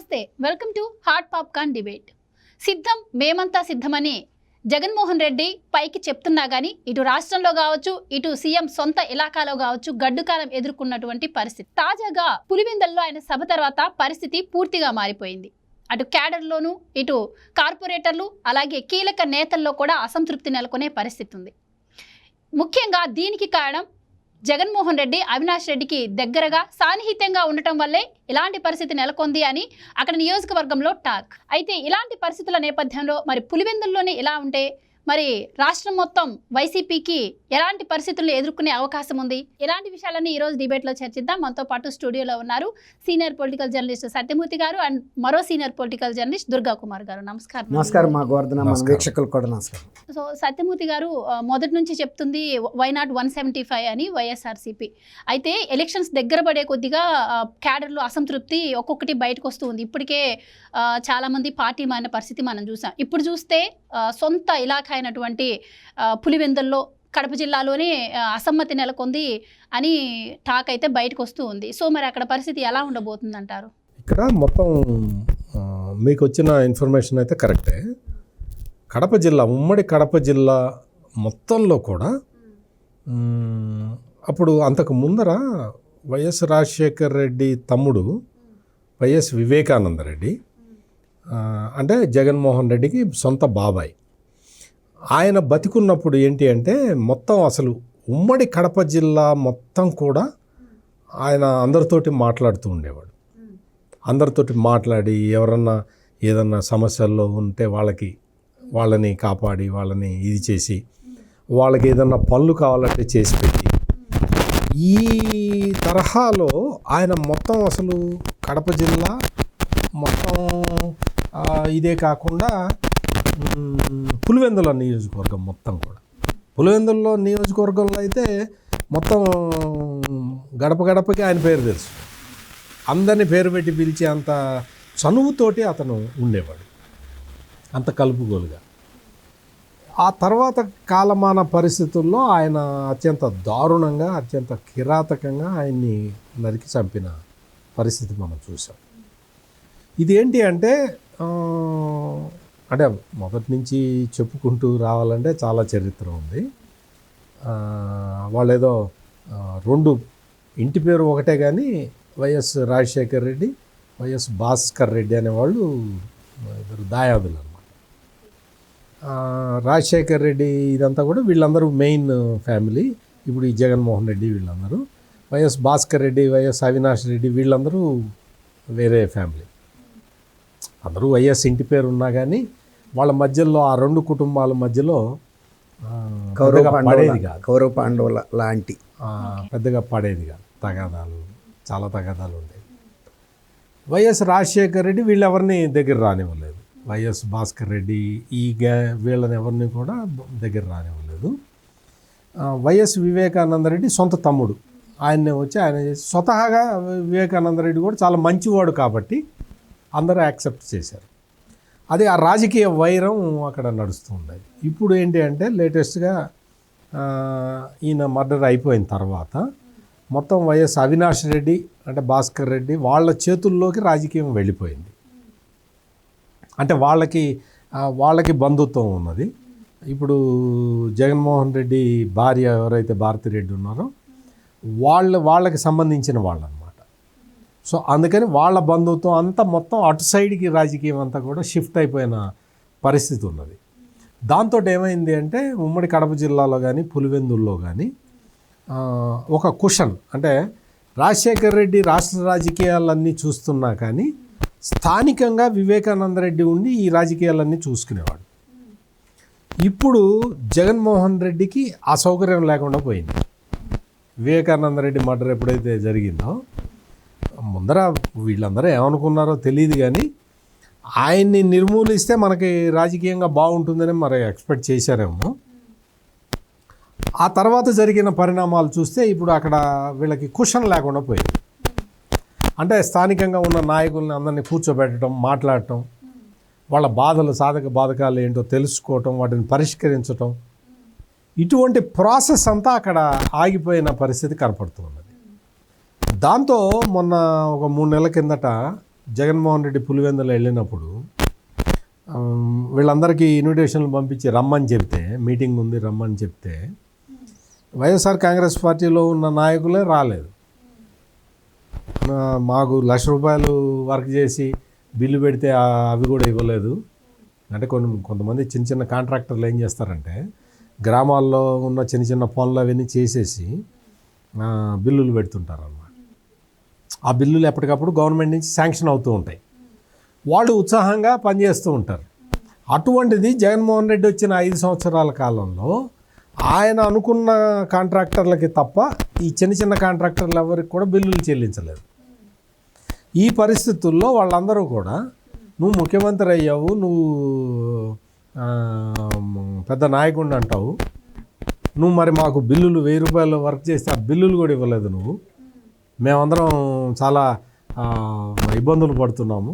నమస్తే welcome to hot popcorn debate. సిద్ధం మేమంతా సిద్ధమని జగన్మోహన్ రెడ్డి పైకి చెప్తున్నా కానీ ఇటు రాష్ట్రంలో కావచ్చు ఇటు సీఎం సొంత ఇలాకాలో కావచ్చు గడ్డుకాలం ఎదుర్కొన్నటువంటి పరిస్థితి. తాజాగా పులివెందల్లో ఆయన సభ తర్వాత పరిస్థితి పూర్తిగా మారిపోయింది. అటు క్యాడర్లోనూ ఇటు కార్పొరేటర్లు అలాగే కీలక నేతల్లో కూడా అసంతృప్తి నెలకొనే పరిస్థితి ఉంది ముఖ్యంగా దీనికి కారణం జగన్మోహన్ రెడ్డి అవినాష్ రెడ్డికి దగ్గరగా సాన్నిహిత్యంగా ఉండటం వల్లే ఇలాంటి పరిస్థితి నెలకొంది అని అక్కడ నియోజకవర్గంలో టాక్. అయితే ఇలాంటి పరిస్థితుల నేపథ్యంలో మరి పులివెందుల్లోనే ఇలా ఉంటే మరి రాష్ట్రం మొత్తం వైసీపీకి ఎలాంటి పరిస్థితులను ఎదుర్కొనే అవకాశం ఉంది? ఇలాంటి విషయాలన్నీ ఈ రోజు డిబేట్లో చర్చిద్దాం. మనతో పాటు స్టూడియోలో ఉన్నారు సీనియర్ పొలిటికల్ జర్నలిస్ట్ సత్యమూర్తి గారు అండ్ మరో senior political journalist Durga Kumar గారు. నమస్కారం నమస్కారం మా గోవర్ధన మన నమస్కారం. వీక్షకులు కూడా నమస్కారం. సో సత్యమూర్తి గారు మొదటి నుంచి చెప్తుంది why not one seventy five అని వైఎస్ఆర్సీపీ. అయితే ఎలక్షన్స్ దగ్గర పడే కొద్దిగా క్యాడర్లో అసంతృప్తి ఒక్కొక్కటి బయటకు వస్తూ ఉంది. ఇప్పటికే చాలామంది పార్టీ మారిన పరిస్థితి మనం చూసాం. ఇప్పుడు చూస్తే సొంత ఇలాఖా అయినటువంటి ఆ, పులివెందుల్లో కడప జిల్లాలోనే అసమ్మతి నెలకొంది అని టాక్ అయితే బయటకు వస్తూ ఉంది. సో మరి అక్కడ పరిస్థితి ఎలా ఉండబోతుంది అంటారు ఇక్కడ మొత్తం మీకు వచ్చిన ఇన్ఫర్మేషన్ అయితే కరెక్టే. కడప జిల్లా ఉమ్మడి కడప జిల్లా మొత్తంలో కూడా అప్పుడు అంతకు ముందర వైఎస్ రాజశేఖర్ రెడ్డి తమ్ముడు వైఎస్ వివేకానంద రెడ్డి అంటే జగన్మోహన్ రెడ్డికి సొంత బాబాయ్. ఆయన బతికున్నప్పుడు ఏంటి అంటే మొత్తం అసలు ఉమ్మడి కడప జిల్లా మొత్తం కూడా ఆయన అందరితోటి మాట్లాడుతూ ఉండేవాడు. అందరితోటి మాట్లాడి ఎవరన్నా ఏదన్నా సమస్యల్లో ఉంటే వాళ్ళకి వాళ్ళని కాపాడి వాళ్ళని ఇది చేసి వాళ్ళకి ఏదన్నా పనులు కావాలంటే చేసి పెట్టి. ఈ తరహాలో ఆయన మొత్తం అసలు కడప జిల్లా మొత్తం ఇదే కాకుండా పులివెందుల నియోజకవర్గం మొత్తం కూడా. పులివెందుల్లో నియోజకవర్గంలో అయితే మొత్తం గడప గడపకి ఆయన పేరు తెలుసు. అందరిని పేరు పెట్టి పిలిచే అంత చనువుతోటి అతను ఉండేవాడు. అంత కలుపుగోలుగా. ఆ తర్వాత కాలమాన పరిస్థితుల్లో ఆయన అత్యంత దారుణంగా అత్యంత కిరాతకంగా ఆయన్ని నరికి చంపిన పరిస్థితి మనం చూసాం ఇదేంటి అంటే అంటే మొదటి నుంచి చెప్పుకుంటూ రావాలంటే చాలా చరిత్ర ఉంది. వాళ్ళు వాళ్ళేదో రెండు ఇంటి పేరు ఒకటే కానీ వైఎస్ రాజశేఖర్ రెడ్డి వైఎస్ భాస్కర్ రెడ్డి అనేవాళ్ళు ఇద్దరు దాయాదులు అనమాట రాజశేఖర్ రెడ్డి ఇదంతా కూడా వీళ్ళందరూ మెయిన్ ఫ్యామిలీ. ఇప్పుడు ఈ జగన్మోహన్ రెడ్డి వీళ్ళందరూ వైఎస్ భాస్కర్ రెడ్డి వైఎస్ అవినాష్ రెడ్డి వీళ్ళందరూ వేరే ఫ్యామిలీ. అందరూ వైఎస్ ఇంటి పేరు ఉన్నా కానీ వాళ్ళ మధ్యలో ఆ రెండు కుటుంబాల మధ్యలో కౌరవ పడేది కాదు. కౌరవ పాండవుల లాంటి. పెద్దగా పడేది కాదు. తగాదాలు చాలా తగాదాలు ఉండేవి. వైఎస్ రాజశేఖర్ రెడ్డి వీళ్ళెవరిని దగ్గర రానివ్వలేదు. వైఎస్ భాస్కర్ రెడ్డి ఈ గా వీళ్ళని ఎవరిని కూడా దగ్గర రానివ్వలేదు. వైఎస్ వివేకానంద రెడ్డి సొంత తమ్ముడు. ఆయన్నే వచ్చి ఆయన స్వతహాగా వివేకానంద రెడ్డి కూడా చాలా మంచివాడు కాబట్టి అందరూ యాక్సెప్ట్ చేశారు. అది ఆ రాజకీయ వైరం అక్కడ నడుస్తూ ఉండేది ఇప్పుడు ఏంటి అంటే లేటెస్ట్గా ఈయన మర్డర్ అయిపోయిన తర్వాత మొత్తం వైఎస్ అవినాష్ రెడ్డి అంటే భాస్కర్ రెడ్డి వాళ్ళ చేతుల్లోకి రాజకీయం వెళ్ళిపోయింది. అంటే వాళ్ళకి వాళ్ళకి బంధుత్వం ఉన్నది. ఇప్పుడు జగన్మోహన్ రెడ్డి భార్య ఎవరైతే భారతిరెడ్డి ఉన్నారో వాళ్ళ వాళ్ళకి సంబంధించిన వాళ్ళను సో అందుకని వాళ్ళ బంధుత్వం అంతా మొత్తం అటు సైడ్కి రాజకీయం అంతా కూడా షిఫ్ట్ అయిపోయిన పరిస్థితి ఉన్నది. దాంతో ఏమైంది అంటే ఉమ్మడి కడప జిల్లాలో కానీ పులివెందుల్లో కానీ ఒక కుషన్ అంటే రాజశేఖర్ రెడ్డి రాష్ట్ర రాజకీయాలన్నీ చూస్తున్నా కానీ స్థానికంగా వివేకానంద రెడ్డి ఉండి ఈ రాజకీయాలన్నీ చూసుకునేవాడు. ఇప్పుడు జగన్మోహన్ రెడ్డికి ఆ సౌకర్యం లేకుండా పోయింది. వివేకానంద రెడ్డి మర్డర్ ఎప్పుడైతే జరిగిందో ముందర వీళ్ళందరూ ఏమనుకున్నారో తెలియదు కానీ ఆయన్ని నిర్మూలిస్తే మనకి రాజకీయంగా బాగుంటుందని మరి ఎక్స్పెక్ట్ చేశారేమో. ఆ తర్వాత జరిగిన పరిణామాలు చూస్తే ఇప్పుడు అక్కడ వీళ్ళకి కుషన్ లేకుండా పోయింది. అంటే స్థానికంగా ఉన్న నాయకుల్ని అందరినీ కూర్చోబెట్టడం మాట్లాడటం వాళ్ళ బాధలు సాధక బాధకాలు ఏంటో తెలుసుకోవటం వాటిని పరిష్కరించటం ఇటువంటి ప్రాసెస్ అంతా అక్కడ ఆగిపోయిన పరిస్థితి కనపడుతుంది దాంతో మొన్న ఒక మూడు నెలల కిందట జగన్మోహన్ రెడ్డి పులివెందులు వెళ్ళినప్పుడు వీళ్ళందరికీ ఇన్విటేషన్లు పంపించి రమ్మని చెప్తే మీటింగ్ ఉంది రమ్మని చెప్తే వైఎస్ఆర్ కాంగ్రెస్ పార్టీలో ఉన్న నాయకులే రాలేదు. మాకు లక్ష రూపాయలు వర్క్ చేసి బిల్లు పెడితే అవి కూడా ఇవ్వలేదు. అంటే కొన్ని కొంతమంది చిన్న చిన్న కాంట్రాక్టర్లు ఏం చేస్తారంటే గ్రామాల్లో ఉన్న చిన్న చిన్న పనులు అవన్నీ చేసేసి బిల్లులు పెడుతుంటారు అన్నమాట ఆ బిల్లులు ఎప్పటికప్పుడు గవర్నమెంట్ నుంచి శాంక్షన్ అవుతూ ఉంటాయి. వాళ్ళు ఉత్సాహంగా పనిచేస్తూ ఉంటారు. అటువంటిది జగన్మోహన్ రెడ్డి వచ్చిన ఐదు సంవత్సరాల కాలంలో ఆయన అనుకున్న కాంట్రాక్టర్లకి తప్ప ఈ చిన్న చిన్న కాంట్రాక్టర్లు ఎవరికి కూడా బిల్లులు చెల్లించలేదు. ఈ పరిస్థితుల్లో వాళ్ళందరూ కూడా నువ్వు ముఖ్యమంత్రి అయ్యావు నువ్వు పెద్ద నాయకుడిని అంటావు నువ్వు మరి మాకు బిల్లులు వెయ్యి రూపాయలు వర్క్ చేస్తే ఆ బిల్లులు కూడా ఇవ్వలేదు నువ్వు. మేమందరం చాలా ఇబ్బందులు పడుతున్నాము.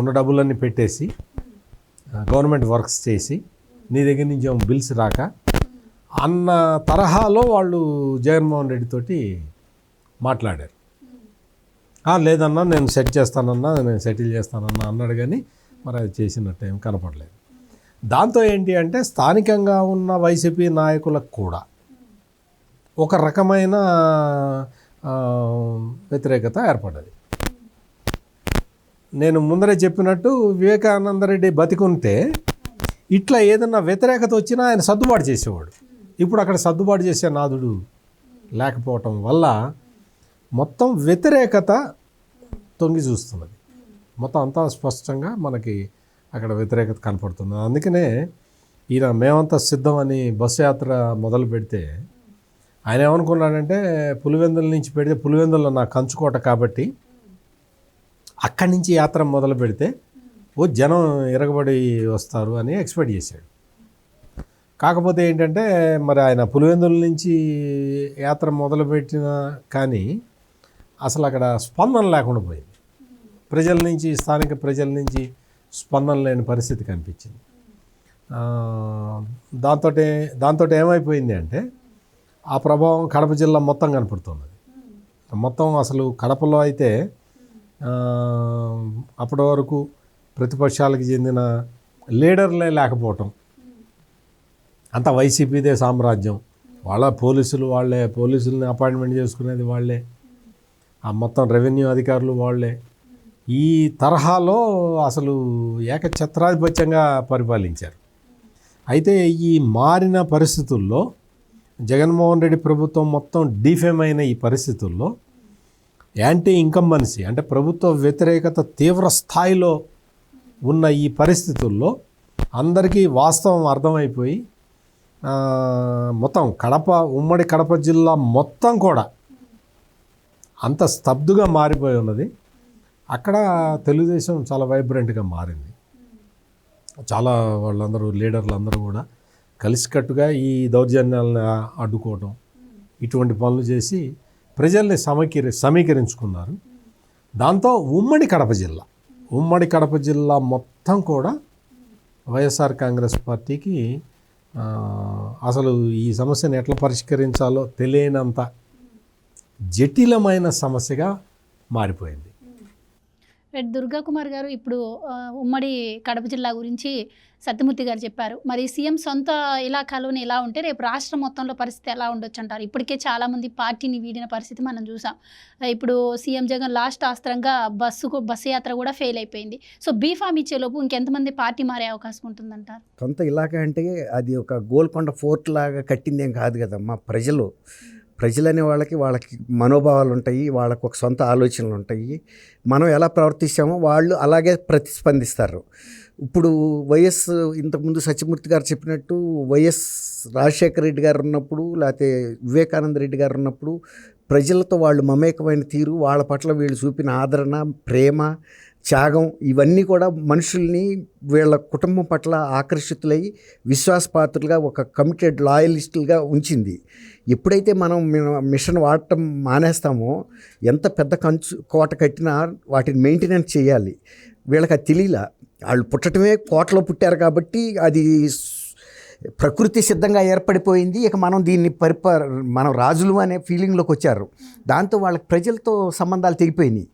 ఉన్న డబ్బులన్నీ పెట్టేసి గవర్నమెంట్ వర్క్స్ చేసి నీ దగ్గర నుంచి ఏమో బిల్స్ రాక అన్న తరహాలో వాళ్ళు జగన్మోహన్ రెడ్డితోటి మాట్లాడారు. లేదన్నా నేను సెట్ చేస్తానన్నా నేను సెటిల్ చేస్తానన్నా అన్నాడు కానీ మరి అది చేసినట్టు ఏం కనపడలేదు. దాంతో ఏంటి అంటే స్థానికంగా ఉన్న వైసీపీ నాయకులకు కూడా ఒక రకమైన వ్యతిరేకత ఏర్పడ్డది. నేను ముందరే చెప్పినట్టు వివేకానందరెడ్డి బతికుంటే ఇట్లా ఏదన్నా వ్యతిరేకత వచ్చినా ఆయన సర్దుబాటు చేసేవాడు. ఇప్పుడు అక్కడ సర్దుబాటు చేసే నాదుడు లేకపోవటం వల్ల మొత్తం వ్యతిరేకత తొంగి చూస్తున్నది. మొత్తం అంతా స్పష్టంగా మనకి అక్కడ వ్యతిరేకత కనపడుతుంది అందుకనే ఈయన మేమంతా సిద్ధం అని బస్సు యాత్ర మొదలు పెడితే ఆయన ఏమనుకున్నాడంటే పులివెందుల నుంచి పెడితే పులివెందుల్లో నా కంచుకోట కాబట్టి అక్కడి నుంచి యాత్ర మొదలు పెడితే ఓ జనం ఇరగబడి వస్తారు అని ఎక్స్పెక్ట్ చేశాడు. కాకపోతే ఏంటంటే మరి ఆయన పులివెందుల నుంచి యాత్ర మొదలుపెట్టిన కానీ అసలు అక్కడ స్పందన లేకుండా పోయింది. ప్రజల నుంచి స్థానిక ప్రజల నుంచి స్పందన లేని పరిస్థితి కనిపించింది. దాంతో దాంతో ఏమైపోయింది అంటే ఆ ప్రభావం కడప జిల్లా మొత్తం కనపడుతున్నది మొత్తం అసలు కడపలో అయితే అప్పటి వరకు ప్రతిపక్షాలకు చెందిన లీడర్లే లేకపోవటం. అంత వైసీపీదే సామ్రాజ్యం. వాళ్ళ పోలీసులు వాళ్ళే పోలీసుల్ని అపాయింట్మెంట్ చేసుకునేది వాళ్ళే. ఆ మొత్తం రెవెన్యూ అధికారులు వాళ్ళే. ఈ తరహాలో అసలు ఏకఛత్రాధిపత్యంగా పరిపాలించారు. అయితే ఈ మారిన పరిస్థితుల్లో జగన్మోహన్ రెడ్డి ప్రభుత్వం మొత్తం డిఫేమ్ అయిన ఈ పరిస్థితుల్లో యాంటీ ఇన్కంబెన్సీ అంటే ప్రభుత్వ వ్యతిరేకత తీవ్ర స్థాయిలో ఉన్న ఈ పరిస్థితుల్లో అందరికీ వాస్తవం అర్థమైపోయి మొత్తం కడప ఉమ్మడి కడప జిల్లా మొత్తం కూడా అంత స్తబ్దుగా మారిపోయి ఉన్నది. అక్కడ తెలుగుదేశం చాలా వైబ్రెంట్గా మారింది. చాలా వాళ్ళందరూ లీడర్లు అందరూ కూడా కలిసికట్టుగా ఈ దౌర్జన్యాలను అడ్డుకోవడం ఇటువంటి పనులు చేసి ప్రజల్ని సమీకరి సమీకరించుకున్నారు. దాంతో ఉమ్మడి కడప జిల్లా ఉమ్మడి కడప జిల్లా మొత్తం కూడా వైఎస్ఆర్ కాంగ్రెస్ పార్టీకి అసలు ఈ సమస్యను ఎట్లా పరిష్కరించాలో తెలియనంత జటిలమైన సమస్యగా మారిపోయింది. దుర్గా కుమార్ గారు ఇప్పుడు ఉమ్మడి కడప జిల్లా గురించి సత్యమూర్తి గారు చెప్పారు. మరి సీఎం సొంత ఇలాకాలోనే ఇలా ఉంటే రేపు రాష్ట్రం మొత్తంలో పరిస్థితి ఎలా ఉండొచ్చు అంటారు ఇప్పటికే చాలామంది పార్టీని వీడిన పరిస్థితి మనం చూసాం. ఇప్పుడు సీఎం జగన్ లాస్ట్ ఆస్త్రంగా బస్సు బస్సు యాత్ర కూడా ఫెయిల్ అయిపోయింది. సో బీఫామ్ ఇచ్చేలోపు ఇంకెంతమంది పార్టీ మారే అవకాశం ఉంటుందంటారు? సొంత ఇలాక అంటే అది ఒక గోల్కొండ ఫోర్ట్ లాగా కట్టిందేం కాదు కదమ్మా ప్రజలు. ప్రజలనే వాళ్ళకి వాళ్ళకి మనోభావాలు ఉంటాయి వాళ్ళకు ఒక సొంత ఆలోచనలు ఉంటాయి. మనం ఎలా ప్రవర్తిస్తామో వాళ్ళు అలాగే ప్రతిస్పందిస్తారు. ఇప్పుడు వైఎస్ ఇంతకుముందు సత్యమూర్తి గారు చెప్పినట్టు వైఎస్ రాజశేఖర రెడ్డి గారు ఉన్నప్పుడు లేకపోతే వివేకానంద రెడ్డి గారు ఉన్నప్పుడు ప్రజలతో వాళ్ళు మమేకమైన తీరు వాళ్ళ పట్ల వీళ్ళు చూపిన ఆదరణ ప్రేమ త్యాగం ఇవన్నీ కూడా మనుషుల్ని వీళ్ళ కుటుంబం పట్ల ఆకర్షితులై విశ్వాసపాత్రులుగా ఒక కమిటెడ్ లాయలిస్టులుగా ఉంచింది. ఎప్పుడైతే మనం మిషన్ వాడటం మానేస్తామో ఎంత పెద్ద కంచు కోట కట్టినా వాటిని మెయింటెనెన్స్ చేయాలి. వీళ్ళకి అది తెలియలా. వాళ్ళు పుట్టడమే కోటలో పుట్టారు కాబట్టి అది ప్రకృతి సిద్ధంగా ఏర్పడిపోయింది. ఇక మనం దీన్ని పరిప మనం రాజులు అనే ఫీలింగ్లోకి వచ్చారు. దాంతో వాళ్ళకి ప్రజలతో సంబంధాలు తెగిపోయినాయి.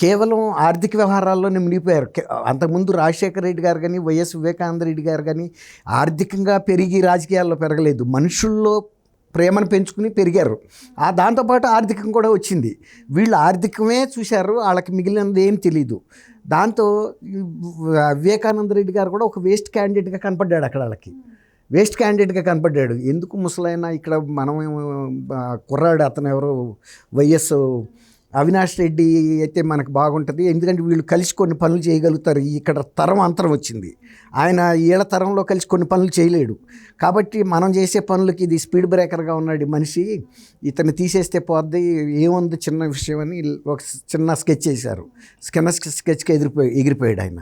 కేవలం ఆర్థిక వ్యవహారాల్లోనే మునిగిపోయారు. కే- అంతకుముందు రాజశేఖర రెడ్డి గారు కానీ వైఎస్ వివేకానంద రెడ్డి గారు కానీ ఆర్థికంగా పెరిగి రాజకీయాల్లో పెరగలేదు. మనుషుల్లో ప్రేమను పెంచుకుని పెరిగారు. ఆ దాంతోపాటు ఆర్థికం కూడా వచ్చింది. వీళ్ళు ఆర్థికమే చూశారు వాళ్ళకి మిగిలినది ఏం తెలియదు దాంతో వివేకానంద రెడ్డి గారు కూడా ఒక వేస్ట్ క్యాండిడేట్గా కనపడ్డాడు అక్కడ వాళ్ళకి. వేస్ట్ క్యాండిడేట్గా కనపడ్డాడు. ఎందుకు ముసలైనా ఇక్కడ మనం కుర్రాడు అతను ఎవరు వైఎస్ అవినాష్ రెడ్డి అయితే మనకు బాగుంటుంది. ఎందుకంటే వీళ్ళు కలిసి కొన్ని పనులు చేయగలుగుతారు. ఇక్కడ తరం అంతరం వచ్చింది. ఆయన ఏళ్ళ తరంలో కలిసి కొన్ని పనులు చేయలేడు. కాబట్టి మనం చేసే పనులకి ఇది స్పీడ్ బ్రేకర్గా ఉన్నాడు మనిషి. ఇతను తీసేస్తే పోద్ది. ఏముంది చిన్న విషయం అని ఒక చిన్న స్కెచ్ చేశారు చిన్న స్కెచ్కి ఎదిరిపోయి ఎగిరిపోయాడు ఆయన.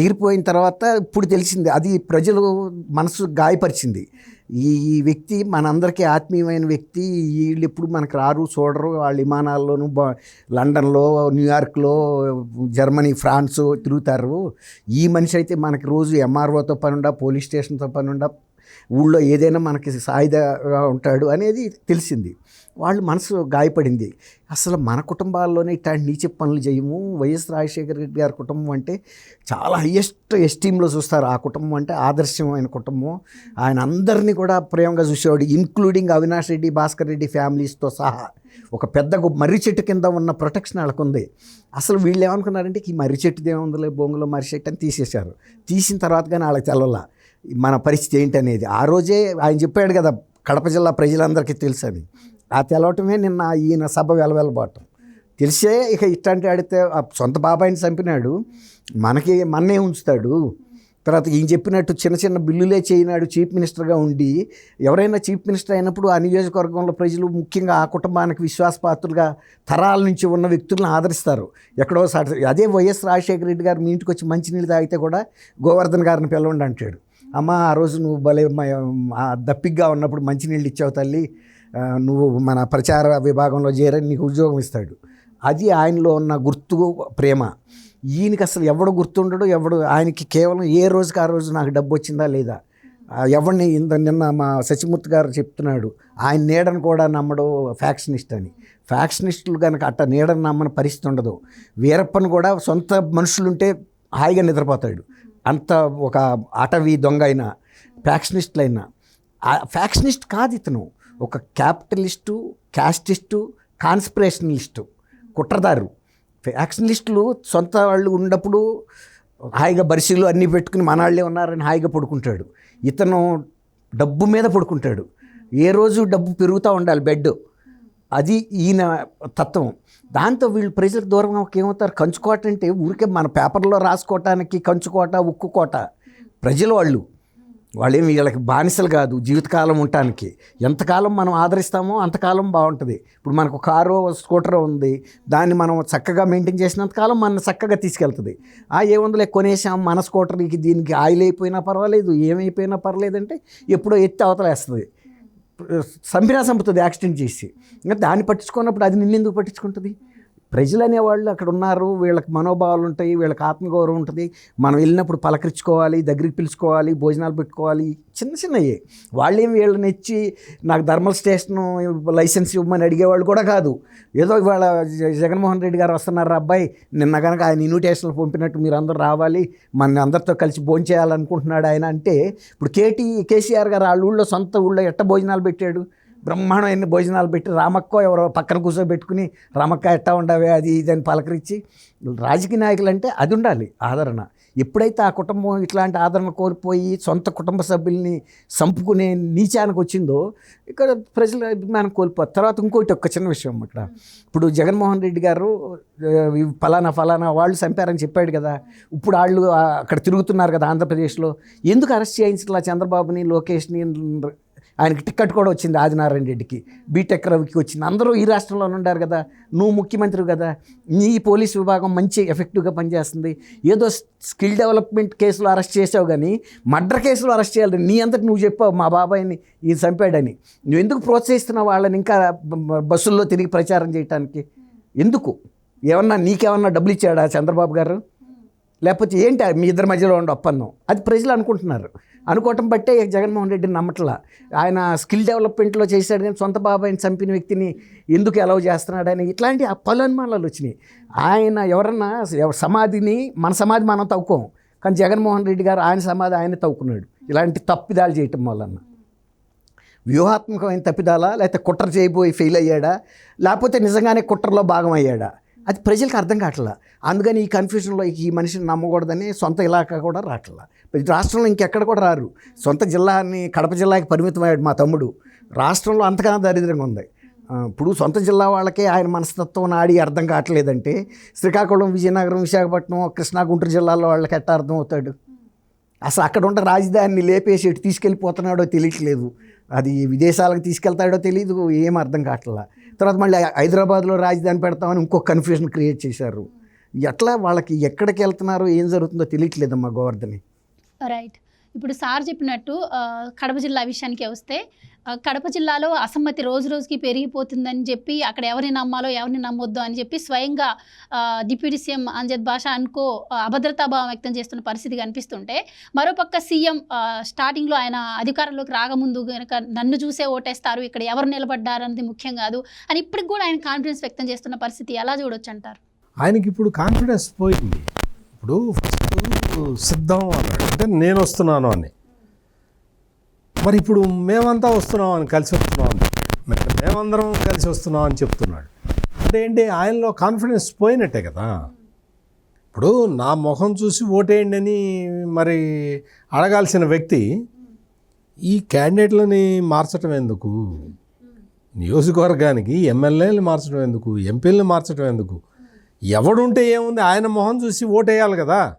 ఎగిరిపోయిన తర్వాత ఇప్పుడు తెలిసింది అది ప్రజలు మనసు గాయపరిచింది. ఈ ఈ వ్యక్తి మనందరికీ ఆత్మీయమైన వ్యక్తి వీళ్ళు ఎప్పుడు మనకు రారు చూడరు. వాళ్ళ విమానాల్లోనూ బా లండన్లో న్యూయార్క్లో జర్మనీ ఫ్రాన్స్ తిరుగుతారు. ఈ మనిషి అయితే మనకి రోజు ఎంఆర్ఓతో పనుండా పోలీస్ స్టేషన్తో పనుండా ఊళ్ళో ఏదైనా మనకి సాయుధగా ఉంటాడు అనేది తెలిసింది. వాళ్ళు మనసు గాయపడింది. అసలు మన కుటుంబాల్లోనే ఇట్లాంటి నీచి పనులు చేయము వైఎస్ రాజశేఖర రెడ్డి గారి కుటుంబం అంటే చాలా హయ్యెస్ట్ ఎస్టీమ్లో చూస్తారు. ఆ కుటుంబం అంటే ఆదర్శమైన కుటుంబం. ఆయన అందరినీ కూడా ప్రేమగా చూసేవాడు. ఇంక్లూడింగ్ అవినాష్ రెడ్డి భాస్కర్ రెడ్డి ఫ్యామిలీస్తో సహా. ఒక పెద్ద మర్రి చెట్టు కింద ఉన్న ప్రొటెక్షన్ వాళ్ళకు ఉంది అసలు వీళ్ళు ఏమనుకున్నారంటే ఈ మర్రి చెట్టుది ఏముందిలే బొంగులో మర్రి చెట్టు అని తీసేశారు. తీసిన తర్వాత కానీ వాళ్ళకి తెలవాల. మన పరిస్థితి ఏంటి అనేది ఆ రోజే ఆయన చెప్పాడు కదా కడప జిల్లా ప్రజలందరికీ తెలుసు అని ఆ తెలవటమే నిన్న ఈయన సభ వెలవెలబాటం. తెలిసే ఇక ఇట్లాంటి ఆడితే ఆ సొంత బాబాయిని చంపినాడు. మనకి మన్నే ఉంచుతాడు. తర్వాత ఈయన చెప్పినట్టు చిన్న చిన్న బిల్లులే చేయనాడు చీఫ్ మినిస్టర్గా ఉండి. ఎవరైనా చీఫ్ మినిస్టర్ అయినప్పుడు ఆ నియోజకవర్గంలో ప్రజలు ముఖ్యంగా ఆ కుటుంబానికి విశ్వాసపాత్రులుగా తరాల నుంచి ఉన్న వ్యక్తులను ఆదరిస్తారు. ఎక్కడో అదే వైఎస్ రాజశేఖర రెడ్డి గారు మీ ఇంటికి వచ్చి మంచినీళ్ళు తాగితే కూడా గోవర్ధన్ గారిని పిలవండి అంటాడు. అమ్మ ఆ రోజు నువ్వు భలే మ- దప్పిగ్గా ఉన్నప్పుడు మంచినీళ్ళు ఇచ్చావు తల్లి. నువ్వు మన ప్రచార విభాగంలో చేరని నీకు ఉద్యోగం ఇస్తాడు. అది ఆయనలో ఉన్న గుర్తు ప్రేమ. ఈయనకి అసలు ఎవడు గుర్తుండడు ఎవడు ఆయనకి కేవలం ఏ రోజుకి ఆ రోజు నాకు డబ్బు వచ్చిందా లేదా? ఎవరిని ఇంత నిన్న మా సచిమూర్తి గారు చెప్తున్నాడు ఆయన నీడను కూడా నమ్మడు ఫ్యాక్షనిస్ట్ అని. ఫ్యాక్షనిస్టులు కనుక అట్ట నీడను నమ్మని పరిస్థితి ఉండదు. వీరప్పని కూడా సొంత మనుషులుంటే హాయిగా నిద్రపోతాడు. అంత ఒక అటవీ దొంగ అయినా ఫ్యాక్షనిస్టులు అయినా ఆ ఫ్యాక్షనిస్ట్ కాదు ఇతను. ఒక క్యాపిటలిస్టు క్యాస్టిస్టు కాన్స్పిరేషనలిస్టు కుట్రదారు యాక్షనలిస్టులు సొంత వాళ్ళు ఉన్నప్పుడు హాయిగా బరిసీలు అన్నీ పెట్టుకుని మన వాళ్ళే ఉన్నారని హాయిగా పడుకుంటాడు. ఇతను డబ్బు మీద పడుకుంటాడు. ఏ రోజు డబ్బు పెరుగుతూ ఉండాలి బెడ్ అది ఈయన తత్వం. దాంతో వీళ్ళు ప్రజలకు దూరంగా ఏమవుతారు? కంచుకోట అంటే ఊరికే మన పేపర్లో రాసుకోవటానికి కంచుకోట ఉక్కు కోట. ప్రజలు వాళ్ళు. వాళ్ళేమి వీళ్ళకి బానిసలు కాదు జీవితకాలం ఉండటానికి. ఎంతకాలం మనం ఆదరిస్తామో అంతకాలం బాగుంటుంది. ఇప్పుడు మనకు కారు స్కూటర్ ఉంది దాన్ని మనం చక్కగా మెయింటైన్ చేసినంతకాలం మన చక్కగా తీసుకెళ్తుంది. ఆ ఏముందిలే కొనేసాం మన స్కూటర్కి దీనికి ఆయిల్ అయిపోయినా పర్వాలేదు ఏమైపోయినా పర్వాలేదంటే ఎప్పుడో ఎత్తి అవతలేస్తుంది చంపినా చంపుతుంది యాక్సిడెంట్ చేసి. ఇంకా దాన్ని పట్టించుకున్నప్పుడు అది నిన్నెందుకు పట్టించుకుంటుంది? ప్రజలు అనేవాళ్ళు అక్కడ ఉన్నారు. వీళ్ళకి మనోభావాలు ఉంటాయి వీళ్ళకి ఆత్మగౌరవం ఉంటుంది. మనం వెళ్ళినప్పుడు పలకరించుకోవాలి దగ్గరికి పిలుచుకోవాలి భోజనాలు పెట్టుకోవాలి. చిన్న చిన్నవి వాళ్ళేం వీళ్ళని ఇచ్చి నాకు థర్మల్ స్టేషన్ లైసెన్స్ ఇవ్వమని అడిగేవాళ్ళు కూడా కాదు. ఏదో ఇవాళ జగన్మోహన్ రెడ్డి గారు వస్తున్నారు అబ్బాయి. నిన్న కనుక ఆయన ఇన్విటేషన్లు పంపినట్టు మీరు అందరూ రావాలి. మన అందరితో కలిసి భోంచేయాలనుకుంటున్నాడు ఆయన అంటే ఇప్పుడు కేటీ కేసీఆర్ గారు వాళ్ళ ఊళ్ళో సొంత ఊళ్ళో ఎట్ట భోజనాలు పెట్టాడు? బ్రహ్మాండమైన భోజనాలు పెట్టి రామక్క ఎవరో పక్కన కూర్చోబెట్టుకుని రామక్క ఎట్టా ఉండవే? అది ఇది అని పలకరించి రాజకీయ నాయకులు అంటే అది ఉండాలి ఆదరణ. ఎప్పుడైతే ఆ కుటుంబం ఇట్లాంటి ఆదరణ కోల్పోయి సొంత కుటుంబ సభ్యుల్ని చంపుకునే నీచానికి వచ్చిందో ఇక్కడ ప్రజల అభిమానం కోల్పోతారు. తర్వాత ఇంకోటి ఒక్క చిన్న విషయం అక్కడ ఇప్పుడు జగన్మోహన్ రెడ్డి గారు ఫలానా ఫలానా వాళ్ళు చంపారని చెప్పాడు కదా. ఇప్పుడు వాళ్ళు అక్కడ తిరుగుతున్నారు కదా ఆంధ్రప్రదేశ్లో. ఎందుకు అరెస్ట్ చేయించట్లా చంద్రబాబుని లోకేష్ని ఆయనకి టికెట్ కూడా వచ్చింది ఆదినారాయణ రెడ్డికి. బీటెక్ రవికి వచ్చింది. అందరూ ఈ రాష్ట్రంలోనే ఉన్నారు కదా. నువ్వు ముఖ్యమంత్రి కదా. నీ పోలీస్ విభాగం మంచి ఎఫెక్టివ్గా పనిచేస్తుంది. ఏదో స్కిల్ డెవలప్మెంట్ కేసులో అరెస్ట్ చేసావు కానీ మర్డర్ కేసులో అరెస్ట్ చేయాలి. నీ అంతటి నువ్వు చెప్పావు మా బాబాయిని ఇది చంపాడని. నువ్వు ఎందుకు ప్రోత్సహిస్తున్నావు వాళ్ళని ఇంకా బస్సుల్లో తిరిగి ప్రచారం చేయడానికి ఎందుకు? ఏమన్నా నీకేమన్నా డబ్బులు ఇచ్చాడా చంద్రబాబు గారు? లేకపోతే ఏంటి మీ ఇద్దరి మధ్యలో ఉండే ఒప్పందం? అది ప్రజలు అనుకుంటున్నారు. అనుకోవటం బట్టే జగన్మోహన్ రెడ్డిని నమ్మట్లా. ఆయన స్కిల్ డెవలప్మెంట్లో చేశాడు కానీ సొంత బాబాయిని చంపిన వ్యక్తిని ఎందుకు అలౌ చేస్తున్నాడని ఇట్లాంటి ఆ పలు అనుమానాలు వచ్చినాయి. ఆయన ఎవరన్నా సమాధిని మన సమాధి మనం తవ్వుకోం. కానీ జగన్మోహన్ రెడ్డి గారు ఆయన సమాధి ఆయన తవ్వుకున్నాడు. ఇలాంటి తప్పిదాలు చేయటం వలన. వ్యూహాత్మకమైన తప్పిదాలా? లేకపోతే కుట్ర చేయబోయి ఫెయిల్ అయ్యాడా? లేకపోతే నిజంగానే కుట్రలో భాగం అయ్యాడా అది ప్రజలకు అర్థం కావట్లా. అందుకని ఈ కన్ఫ్యూజన్లో ఈ మనిషిని నమ్మకూడదని సొంత ఇలాకా కూడా రావట్లా రాష్ట్రంలో ఇంకెక్కడ కూడా రారు. సొంత జిల్లాని కడప జిల్లాకి పరిమితమయ్యాడు మా తమ్ముడు. రాష్ట్రంలో అంతకన్నా దరిద్రంగా ఉంది. ఇప్పుడు సొంత జిల్లా వాళ్ళకే ఆయన మనస్తత్వం నాడి అర్థం కావట్లేదంటే శ్రీకాకుళం విజయనగరం విశాఖపట్నం కృష్ణా గుంటూరు జిల్లాలో వాళ్ళకి ఎట్ట అర్థం అవుతాడు? అసలు అక్కడ ఉన్న రాజధానిని లేపేసి ఎటు తీసుకెళ్ళిపోతున్నాడో తెలియట్లేదు. అది విదేశాలకు తీసుకెళ్తాడో తెలియదు ఏం అర్థం కావట్లా? తర్వాత మళ్ళీ హైదరాబాద్లో రాజధాని పెడతామని ఇంకో కన్ఫ్యూజన్ క్రియేట్ చేశారు. ఎట్లా వాళ్ళకి ఎక్కడికి వెళ్తున్నారో ఏం జరుగుతుందో తెలియట్లేదమ్మా గోవర్ధని. రైట్ ఇప్పుడు సార్ చెప్పినట్టు కడప జిల్లా విషయానికి వస్తే కడప జిల్లాలో అసమ్మతి రోజు రోజుకి పెరిగిపోతుందని చెప్పి అక్కడ ఎవరిని నమ్మాలో ఎవరిని నమ్మొద్దు అని చెప్పి స్వయంగా డిప్యూటీ సీఎం అంజద్ భాష అనుకో అభద్రతాభావం వ్యక్తం చేస్తున్న పరిస్థితి కనిపిస్తుంటే మరోపక్క సీఎం స్టార్టింగ్లో ఆయన అధికారంలోకి రాకముందు కనుక నన్ను చూసే ఓటేస్తారు ఇక్కడ ఎవరు నిలబడ్డారన్నది ముఖ్యం కాదు అని ఇప్పటికి కూడా ఆయన కాన్ఫిడెన్స్ వ్యక్తం చేస్తున్న పరిస్థితి ఎలా చూడొచ్చు అంటారు? ఆయనకి ఇప్పుడు కాన్ఫిడెన్స్ పోయింది. ఇప్పుడు ఫస్ట్ సిద్ధం అన్నాడు. అంటే నేను వస్తున్నాను అని. మరి ఇప్పుడు మేమంతా వస్తున్నాం అని కలిసి వస్తున్నాం అని మేమందరం కలిసి వస్తున్నాం అని చెప్తున్నాడు. అంటే ఏంటి ఆయనలో కాన్ఫిడెన్స్ పోయినట్టే కదా. ఇప్పుడు నా ముఖం చూసి ఓటేయండి అని మరి అడగాల్సిన వ్యక్తి ఈ క్యాండిడేట్లని మార్చటం ఎందుకు? నియోజకవర్గానికి ఎమ్మెల్యేలు మార్చడం ఎందుకు? ఎంపీలను మార్చడం ఎందుకు? ఎవడుంటే ఏముంది ఆయన మొహం చూసి ఓటేయాలి కదా.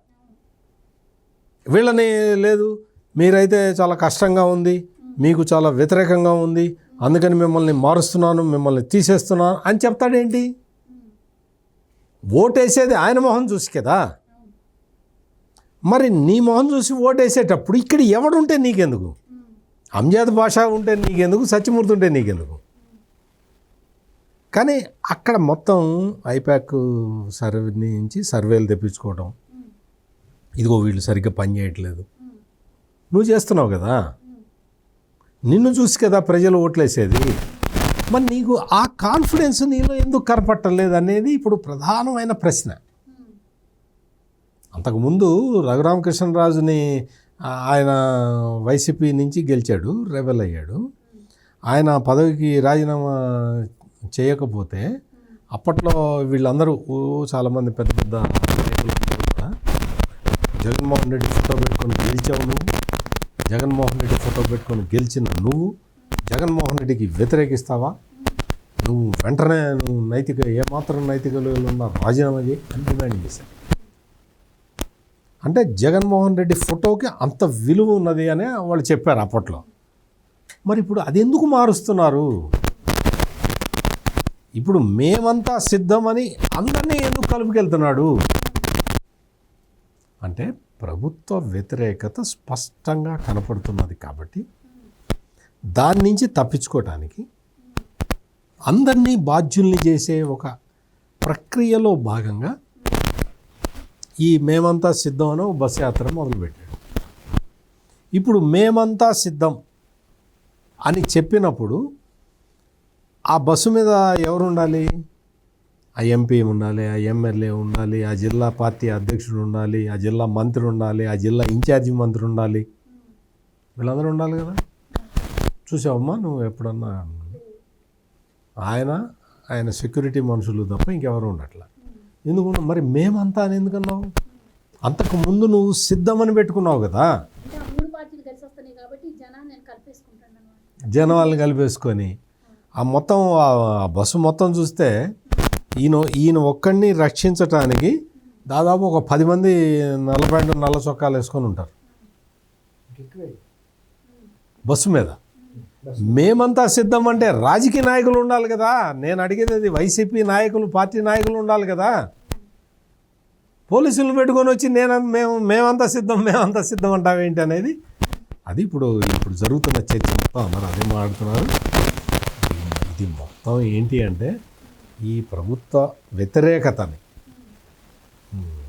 వీళ్ళని లేదు మీరైతే చాలా కష్టంగా ఉంది మీకు చాలా వ్యతిరేకంగా ఉంది అందుకని మిమ్మల్ని మారుస్తున్నాను మిమ్మల్ని తీసేస్తున్నాను అని చెప్తాడేంటి? ఓటేసేది ఆయన మొహం చూసి కదా? మరి నీ మొహం చూసి ఓటేసేటప్పుడు ఇక్కడ ఎవడుంటే నీకెందుకు? అంజాద్ భాష ఉంటే నీకెందుకు? సత్యమూర్తి ఉంటే నీకెందుకు? కానీ అక్కడ మొత్తం ఐపాక్ సర్వే నుంచి సర్వేలు తెప్పించుకోవడం ఇదిగో వీళ్ళు సరిగ్గా పని చేయట్లేదు. నువ్వు చేస్తున్నావు కదా? నిన్ను చూసి కదా ప్రజలు ఓట్లేసేది? మరి నీకు ఆ కాన్ఫిడెన్స్ నీలో ఎందుకు కనపట్టలేదు అనేది ఇప్పుడు ప్రధానమైన ప్రశ్న. అంతకుముందు రఘురామకృష్ణరాజుని ఆయన వైసీపీ నుంచి గెలిచాడు రెబెల్ అయ్యాడు. ఆయన పదవికి రాజీనామా చేయకపోతే అప్పట్లో వీళ్ళందరూ చాలామంది పెద్ద పెద్ద జగన్మోహన్ రెడ్డి ఫోటో పెట్టుకొని గెలిచావు నువ్వు. జగన్మోహన్ రెడ్డి ఫోటో పెట్టుకొని గెలిచిన నువ్వు. జగన్మోహన్ రెడ్డికి వ్యతిరేకిస్తావా? నువ్వు వెంటనే నువ్వు నైతిక ఏమాత్రం నైతికలు ఉన్న రాజీనామా చేయి అని డిమాండ్ చేశాను అంటే జగన్మోహన్ రెడ్డి ఫోటోకి అంత విలువ ఉన్నది అని వాళ్ళు చెప్పారు అప్పట్లో. మరి ఇప్పుడు అది ఎందుకు మారుస్తున్నారు? ఇప్పుడు మేమంతా సిద్ధమని అందరినీ ఎందుకు కలుపుకెళ్తున్నాడు? అంటే ప్రభుత్వ వ్యతిరేకత స్పష్టంగా కనపడుతున్నది కాబట్టి దాని నుంచి తప్పించుకోవటానికి అందరినీ బాధ్యుల్ని చేసే ఒక ప్రక్రియలో భాగంగా ఈ మేమంతా సిద్ధం అనే ఒక బస్ యాత్ర మొదలుపెట్టాడు. ఇప్పుడు మేమంతా సిద్ధం అని చెప్పినప్పుడు ఆ బస్సు మీద ఎవరు ఉండాలి ఆ ఎంపీ ఉండాలి ఆ ఎమ్మెల్యే ఉండాలి ఆ జిల్లా పార్టీ అధ్యక్షుడు ఉండాలి ఆ జిల్లా మంత్రి ఉండాలి ఆ జిల్లా ఇన్ఛార్జి మంత్రి ఉండాలి. వీళ్ళందరూ ఉండాలి కదా? చూసావమ్మా నువ్వు ఎప్పుడన్నా? ఆయన ఆయన సెక్యూరిటీ మనుషులు తప్ప ఇంకెవరు ఉండట్లా. ఎందుకు? మరి మేమంతా అని ఎందుకన్నావు? అంతకు ముందు నువ్వు సిద్ధమని పెట్టుకున్నావు కదా? జనాలను కలిపేసుకొని ఆ మొత్తం ఆ బస్సు మొత్తం చూస్తే ఈయన ఈయన ఒక్కడిని రక్షించటానికి దాదాపు ఒక పది మంది నల్ల ప్యాంటు నల్ల చొక్కాలు వేసుకొని ఉంటారు. బస్సు మీద. మేమంతా సిద్ధం అంటే రాజకీయ నాయకులు ఉండాలి కదా. నేను అడిగేది అది వైసీపీ నాయకులు పార్టీ నాయకులు ఉండాలి కదా. పోలీసులు పెట్టుకొని వచ్చి నేను మేము మేమంతా సిద్ధం మేమంతా సిద్ధం అంటామేంటి అనేది. అది ఇప్పుడు ఇప్పుడు జరుగుతున్న చర్చ మొత్తం అందరూ అదే మాట్లాడుతున్నారు. ఇది మొత్తం ఏంటి అంటే ఈ ప్రభుత్వ వ్యతిరేకతని.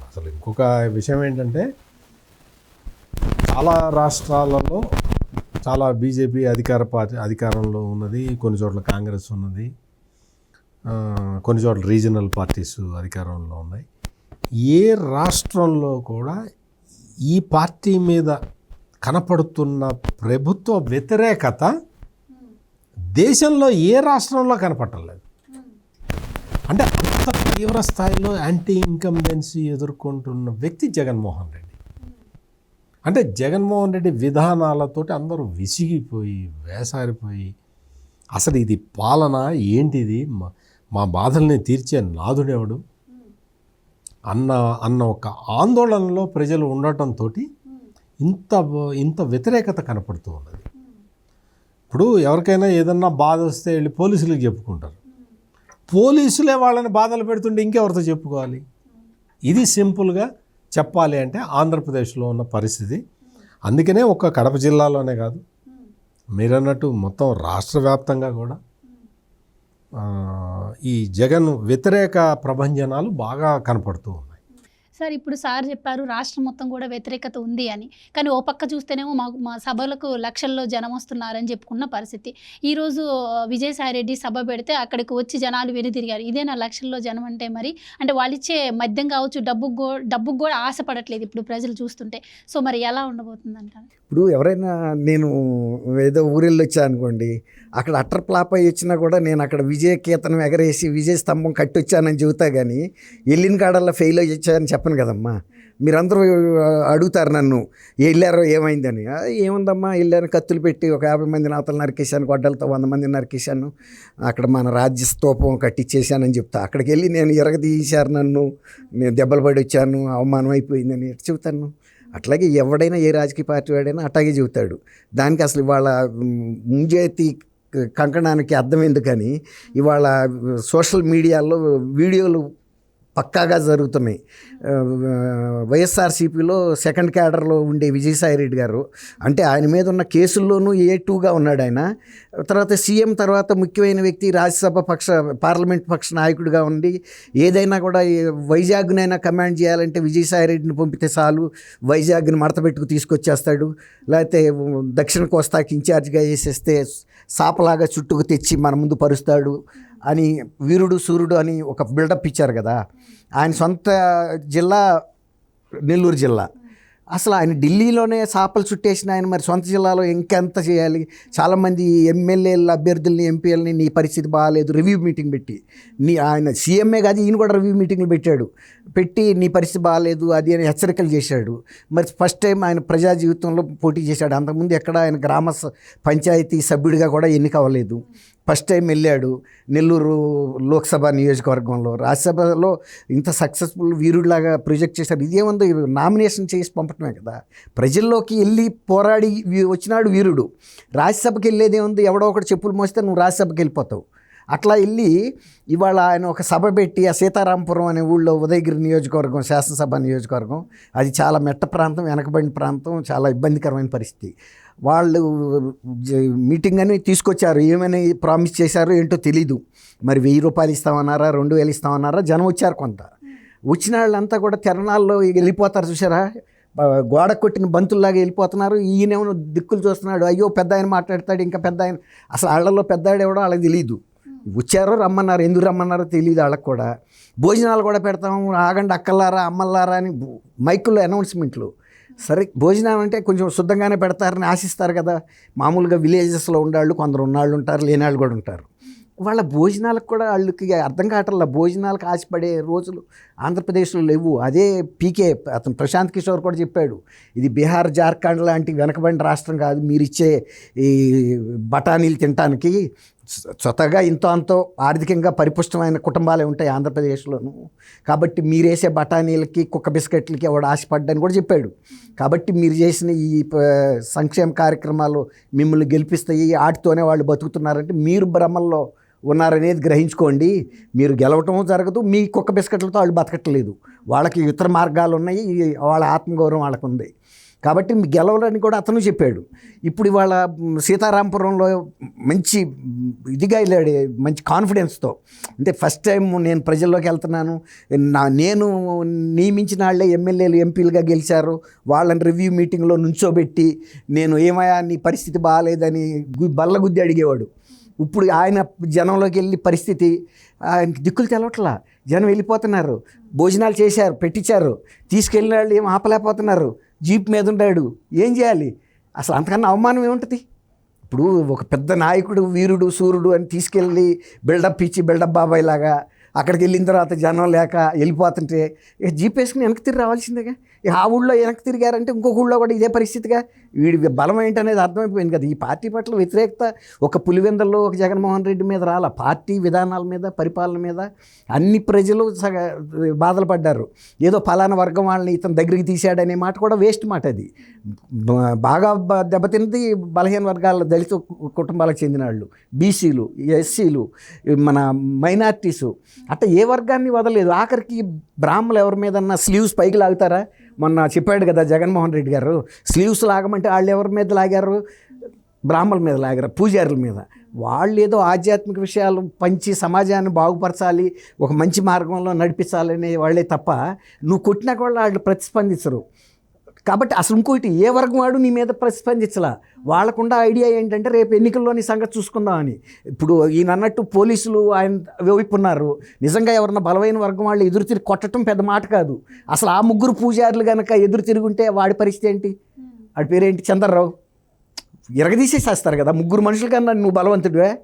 అసలు ఇంకొక విషయం ఏంటంటే చాలా రాష్ట్రాలలో చాలా బీజేపీ అధికార పార్టీ అధికారంలో ఉన్నది కొన్ని చోట్ల కాంగ్రెస్ ఉన్నది కొన్ని చోట్ల రీజనల్ పార్టీస్ అధికారంలో ఉన్నాయి. ఏ రాష్ట్రంలో కూడా ఈ పార్టీ మీద కనపడుతున్న ప్రభుత్వ వ్యతిరేకత దేశంలో ఏ రాష్ట్రంలో కనపడలేదు అంటే అంత తీవ్ర స్థాయిలో యాంటీ ఇన్కంబెన్సీ ఎదుర్కొంటున్న వ్యక్తి జగన్మోహన్ రెడ్డి. అంటే జగన్మోహన్ రెడ్డి విధానాలతోటి అందరూ విసిగిపోయి వేసారిపోయి అసలు ఇది పాలన ఏంటిది? మా- బాధల్ని తీర్చే నాదుడెవడు అన్న అన్న ఒక ఆందోళనలో ప్రజలు ఉండటంతో ఇంత ఇంత వ్యతిరేకత కనపడుతూ ఉన్నది. ఇప్పుడు ఎవరికైనా ఏదన్నా బాధ వస్తే వెళ్ళి పోలీసులకు చెప్పుకుంటారు. పోలీసులే వాళ్ళని బాధలు పెడుతుంటే ఇంకెవరితో చెప్పుకోవాలి? ఇది సింపుల్గా చెప్పాలి అంటే ఆంధ్రప్రదేశ్లో ఉన్న పరిస్థితి. అందుకనే ఒక్క కడప జిల్లాలోనే కాదు. మీరన్నట్టు మొత్తం రాష్ట్ర వ్యాప్తంగా కూడా ఈ జగన్ వ్యతిరేక ప్రభంజనాలు బాగా కనపడుతూ ఉన్నాయి. సార్ ఇప్పుడు సార్ చెప్పారు రాష్ట్రం మొత్తం కూడా వ్యతిరేకత ఉంది అని. కానీ ఓ పక్క చూస్తేనేమో మా మా సభలకు లక్షల్లో జనం వస్తున్నారని చెప్పుకున్న పరిస్థితి. ఈరోజు విజయసాయి రెడ్డి సభ పెడితే అక్కడికి వచ్చి జనాలు వెనుదిరిగారు ఇదే నా లక్షల్లో జనం అంటే మరి? అంటే వాళ్ళు ఇచ్చే మద్యం కావచ్చు డబ్బుకు కూడా డబ్బుకు కూడా ఆశపడట్లేదు ఇప్పుడు ప్రజలు చూస్తుంటే. సో మరి ఎలా ఉండబోతుంది అంటారు ఇప్పుడు ఎవరైనా నేను ఏదో ఊరెళ్ళి అనుకోండి అక్కడ అట్టర్ ప్లాప్ అయ్యి వచ్చినా కూడా నేను అక్కడ విజయ కీర్తనం ఎగరేసి విజయ స్తంభం కట్టి వచ్చానని చెబుతా కానీ వెళ్ళిన కాడల్లా ఫెయిల్ అయ్యి అని చెప్పను కదమ్మా. మీరందరూ అడుగుతారు నన్ను వెళ్ళారో ఏమైందని. ఏముందమ్మా వెళ్ళాను కత్తులు పెట్టి ఒక యాభై మంది నాతలు నరికేశాను గొడ్డలతో వంద మంది నరికేశాను అక్కడ మన రాజ్య స్తూపం కట్టించేశానని చెప్తా. అక్కడికి వెళ్ళి నేను ఎరగదీశారు నన్ను నేను దెబ్బలు పడి వచ్చాను అవమానం అయిపోయిందని చెబుతాను అట్లాగే ఎవడైనా ఏ రాజకీయ పార్టీ వాడైనా అట్లాగే చెబుతాడు. దానికి అసలు ఇవాళ ముంజేతి కంకణానికి అర్థం ఎందుకని? ఇవాళ సోషల్ మీడియాలో వీడియోలు పక్కాగా జరుగుతున్నాయి. వైఎస్ఆర్సీపీలో సెకండ్ క్యాడర్లో ఉండే విజయసాయిరెడ్డి గారు అంటే ఆయన మీద ఉన్న కేసుల్లోనూ ఏ టూగా ఉన్నాడు ఆయన. తర్వాత సీఎం తర్వాత ముఖ్యమైన వ్యక్తి రాజ్యసభ పక్ష పార్లమెంట్ పక్ష నాయకుడిగా ఉండి ఏదైనా కూడా వైజాగ్నైనా కమాండ్ చేయాలంటే విజయసాయిరెడ్డిని పంపితే చాలు వైజాగ్ని మడతపెట్టుకు తీసుకొచ్చేస్తాడు. లేకపోతే దక్షిణ కోస్తాకి ఇన్ఛార్జ్గా వేసేస్తే సాపలాగా చుట్టుకు తెచ్చి మన ముందు పరుస్తాడు. అని వీరుడు సూర్యుడు అని ఒక బిల్డప్ ఇచ్చారు కదా. ఆయన సొంత జిల్లా నెల్లూరు జిల్లా. అసలు ఆయన ఢిల్లీలోనే సాపలు చుట్టేసిన ఆయన మరి సొంత జిల్లాలో ఇంకెంత చేయాలి? చాలామంది ఎమ్మెల్యేల అభ్యర్థుల్ని ఎంపీలని నీ పరిస్థితి బాగాలేదు రివ్యూ మీటింగ్ పెట్టి. నీ ఆయన సీఎంఏ కాదు ఈయన కూడా రివ్యూ మీటింగ్లు పెట్టాడు. పెట్టి నీ పరిస్థితి బాగాలేదు అది అని హెచ్చరికలు చేశాడు. మరి ఫస్ట్ టైం ఆయన ప్రజా జీవితంలో పోటీ చేశాడు. అంతకుముందు ఎక్కడ ఆయన గ్రామ స- పంచాయతీ సభ్యుడిగా కూడా ఎన్నిక అవ్వలేదు. ఫస్ట్ టైం వెళ్ళాడు నెల్లూరు లోక్సభ నియోజకవర్గంలో. రాజ్యసభలో ఇంత సక్సెస్ఫుల్ వీరుడిలాగా ప్రొజెక్ట్ చేశారు ఇదేముందో? నామినేషన్ చేసి పంపటమే కదా. ప్రజల్లోకి వెళ్ళి పోరాడి వీ- వచ్చినాడు వీరుడు. రాజ్యసభకి వెళ్ళేది ఎవడో ఒకటి చెప్పులు మోస్తే నువ్వు రాజ్యసభకి వెళ్ళిపోతావు. అట్లా వెళ్ళి ఇవాళ ఆయన ఒక సభ పెట్టి ఆ సీతారాంపురం అనే ఊళ్ళో ఉదయగిరి నియోజకవర్గం శాసనసభ నియోజకవర్గం అది చాలా మెట్ట ప్రాంతం వెనకబడిన ప్రాంతం చాలా ఇబ్బందికరమైన పరిస్థితి. వాళ్ళు మీటింగ్ అని తీసుకొచ్చారు. ఏమని ప్రామిస్ చేశారో ఏంటో తెలీదు. మరి వెయ్యి రూపాయలు ఇస్తామన్నారా రెండు వేలు ఇస్తామన్నారా? జనం వచ్చారు కొంత. వచ్చిన వాళ్ళంతా కూడా తిరణాల్లో వెళ్ళిపోతారు చూసారా గోడ కొట్టిన బంతుల్లాగా వెళ్ళిపోతున్నారు. ఈయనేమో దిక్కులు చూస్తున్నాడు. అయ్యో పెద్ద ఆయన మాట్లాడతాడు ఇంకా పెద్ద ఆయన అసలు వాళ్ళలో పెద్ద ఆయన ఎవడో వాళ్ళకి తెలియదు వచ్చారో రమ్మన్నారు ఎందుకు రమ్మన్నారో తెలియదు వాళ్ళకి కూడా. భోజనాలు కూడా పెడతాము ఆగండి అక్కలారా అమ్మల్లారా అని మైకుల్లో అనౌన్స్మెంట్లు. సరే భోజనం అంటే కొంచెం శుద్ధంగానే పెడతారని ఆశిస్తారు కదా. మామూలుగా విలేజెస్లో ఉండేవాళ్ళు కొందరు ఉన్నాళ్ళు ఉంటారు లేనాళ్ళు కూడా ఉంటారు. వాళ్ళ భోజనాలకు కూడా వాళ్ళకి అర్థం కావట్ల భోజనాలకు ఆశపడే రోజులు ఆంధ్రప్రదేశ్లో లేవు. అదే పీకే అతను ప్రశాంత్ కిషోర్ కూడా చెప్పాడు ఇది బీహార్ జార్ఖండ్ లాంటి వెనకబడిన రాష్ట్రం కాదు. మీరు ఇచ్చే ఈ బఠానీలు తినటానికి స్వతగా ఇంతో అంతో ఆర్థికంగా పరిపుష్టమైన కుటుంబాలే ఉంటాయి ఆంధ్రప్రదేశ్లోను. కాబట్టి మీరేసే బఠానీలకి కుక్క బిస్కెట్లకి ఎవడు ఆశపడ్డని కూడా చెప్పాడు. కాబట్టి మీరు చేసిన ఈ సంక్షేమ కార్యక్రమాలు మిమ్మల్ని గెలిపిస్తాయి ఆటితోనే వాళ్ళు బతుకుతున్నారంటే మీరు భ్రమల్లో ఉన్నారనేది గ్రహించుకోండి. మీరు గెలవటం జరగదు మీ కుక్క బిస్కెట్లతో వాళ్ళు బతకట్లేదు. వాళ్ళకి ఇతర మార్గాలు ఉన్నాయి వాళ్ళ ఆత్మగౌరవం వాళ్ళకు ఉంది కాబట్టి గెలవలని కూడా అతను చెప్పాడు. ఇప్పుడు ఇవాళ సీతారాంపురంలో మంచి ఇదిగా వెళ్ళాడు మంచి కాన్ఫిడెన్స్తో అంటే ఫస్ట్ టైం నేను ప్రజల్లోకి వెళ్తున్నాను నా నేను నియమించిన వాళ్ళే ఎమ్మెల్యేలు ఎంపీలుగా గెలిచారు వాళ్ళని రివ్యూ మీటింగ్లో నుంచోబెట్టి నేను ఏమయ్యా నీ పరిస్థితి బాగాలేదని బల్లగుద్ది అడిగేవాడు. ఇప్పుడు ఆయన జనంలోకి వెళ్ళి పరిస్థితి ఆయనకి దిక్కులు తెలవట్లా. జనం వెళ్ళిపోతున్నారు భోజనాలు చేశారు పెట్టించారు తీసుకెళ్ళిన వాళ్ళు ఏం ఆపలేకపోతున్నారు. జీప్ మీద ఉంటాడు. ఏం చేయాలి? అసలు అంతకన్నా అవమానం ఏముంటుంది? ఇప్పుడు ఒక పెద్ద నాయకుడు వీరుడు సూర్యుడు అని తీసుకెళ్ళి బిల్డప్ ఇచ్చి బిల్డప్ బాబాయ్ లాగా అక్కడికి వెళ్ళిన తర్వాత జనం లేక వెళ్ళిపోతుంటే ఇక జీప్ వేసుకుని వెనక్కి తిరిగి రావాల్సిందేగా? ఇక ఆ ఊళ్ళో వెనక్కి తిరిగారంటే ఇంకొక ఊళ్ళో కూడా ఇదే పరిస్థితిగా? వీడి బలం ఏంటనేది అర్థమైపోయింది కదా. ఈ పార్టీ పట్ల వ్యతిరేకత ఒక పులివెందల్లో ఒక జగన్మోహన్ రెడ్డి మీద రాల. పార్టీ విధానాల మీద పరిపాలన మీద అన్ని ప్రజలు సగ బాధలు పడ్డారు. ఏదో ఫలానా వర్గం వాళ్ళని ఇతని దగ్గరికి తీశాడనే మాట కూడా వేస్ట్ మాట అది. బాగా దెబ్బతిన్నది బలహీన వర్గాల దళిత కు- కుటుంబాలకు చెందిన వాళ్ళు బీసీలు ఎస్సీలు మన మైనార్టీసు. అట్లా ఏ వర్గాన్ని వదలలేదు. ఆఖరికి బ్రాహ్మణులు ఎవరి మీదన్నా స్లీవ్స్ పైకి లాగుతారా? మొన్న చెప్పాడు కదా జగన్మోహన్ రెడ్డి గారు. స్లీవ్స్ అంటే వాళ్ళు ఎవరి మీద లాగారు? బ్రాహ్మణుల మీద లాగారు? పూజారుల మీద. వాళ్ళు ఏదో ఆధ్యాత్మిక విషయాలు పంచి సమాజాన్ని బాగుపరచాలి ఒక మంచి మార్గంలో నడిపించాలనే వాళ్ళే తప్ప నువ్వు కొట్టినా కూడా వాళ్ళు ప్రతిస్పందించరు. కాబట్టి అసలు ఇంకోటి ఏ వర్గం వాడు నీ మీద ప్రతిస్పందించలా? వాళ్ళకుండా ఐడియా ఏంటంటే రేపు ఎన్నికల్లో నీ సంగతి చూసుకుందామని. ఇప్పుడు ఈయన అన్నట్టు పోలీసులు ఆయన వైపు ఉన్నారు. నిజంగా ఎవరన్నా బలమైన వర్గం వాళ్ళు ఎదురు తిరిగి కొట్టడం పెద్ద మాట కాదు. అసలు ఆ ముగ్గురు పూజారులు కనుక ఎదురు తిరుగుంటే వాడి పరిస్థితి ఏంటి? వాడి పేరేంటి? చంద్రరావు. ఇరగదీసేసేస్తారు కదా ముగ్గురు మనుషుల కన్నా నువ్వు బలవంతుడివే.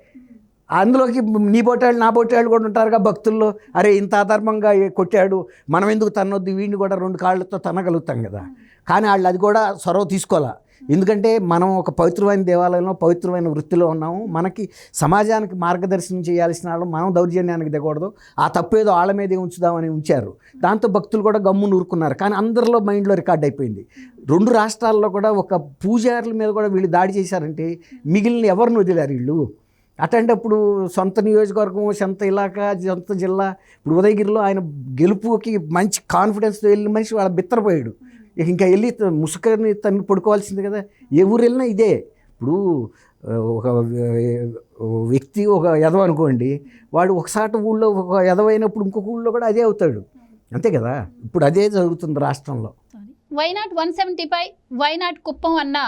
అందులోకి నీ బొట్టాళ్ళు నా బొట్టాళ్ళు కూడా ఉంటారుగా భక్తుల్లో. అరే ఇంత అధర్మంగా కొట్టాడు? మనం ఎందుకు తన్నొద్దు? వీడిని కూడా రెండు కాళ్ళతో తన్నగలుగుతాం కదా. కానీ వాళ్ళు అది కూడా సొరవ తీసుకోవాలా? ఎందుకంటే మనం ఒక పవిత్రమైన దేవాలయంలో పవిత్రమైన వృత్తిలో ఉన్నాము. మనకి సమాజానికి మార్గదర్శనం చేయాల్సిన వాళ్ళు మనం దౌర్జన్యానికి దిగకూడదు. ఆ తప్పేదో వాళ్ళ మీదే ఉంచుదామని ఉంచారు. దాంతో భక్తులు కూడా గమ్ము నూరుకున్నారు కానీ అందరిలో మైండ్లో రికార్డ్ అయిపోయింది. రెండు రాష్ట్రాల్లో కూడా ఒక పూజారుల మీద కూడా వీళ్ళు దాడి చేశారంటే మిగిలిన ఎవరిని వదిలారు వీళ్ళు? అట్లాంటప్పుడు సొంత నియోజకవర్గం సొంత ఇలాకా సొంత జిల్లా ఇప్పుడు ఉదయగిరిలో ఆయన గెలుపుకి మంచి కాన్ఫిడెన్స్తో వెళ్ళిన మనిషి వాళ్ళ బిత్తరపోయాడు. ఇక ఇంకా వెళ్ళి ముసుకని తను పడుకోవాల్సింది కదా. ఏ ఊరు వెళ్ళినా ఇదే. ఇప్పుడు ఒక వ్యక్తి ఒక ఎదవ అనుకోండి వాడు ఒకసారి ఊళ్ళో ఒక ఎదవైనప్పుడు ఇంకొక ఊళ్ళో కూడా అదే అవుతాడు. అంతే కదా? ఇప్పుడు అదే జరుగుతుంది రాష్ట్రంలో. వైనాట్ వన్ సెవెంటీపై వైనాట్ కుప్పం అన్న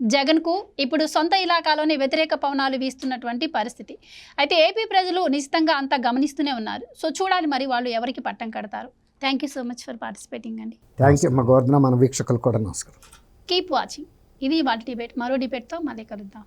జగన్కు ఇప్పుడు సొంత ఇలాకాలోనే వ్యతిరేక పవనాలు వీస్తున్నటువంటి పరిస్థితి. అయితే ఏపీ ప్రజలు నిశ్చితంగా అంతా గమనిస్తూనే ఉన్నారు. సో చూడాలి మరి వాళ్ళు ఎవరికి పట్టం కడతారు. Thank you so much for participating అండి థ్యాంక్ యూ మా గవర్నర్ మన వీక్షకులు కూడా నమస్కారం. కీప్ వాచింగ్ ఇది వాళ్ళ డిబేట్ మరో డిబేట్తో మళ్ళీ కలుద్దాం.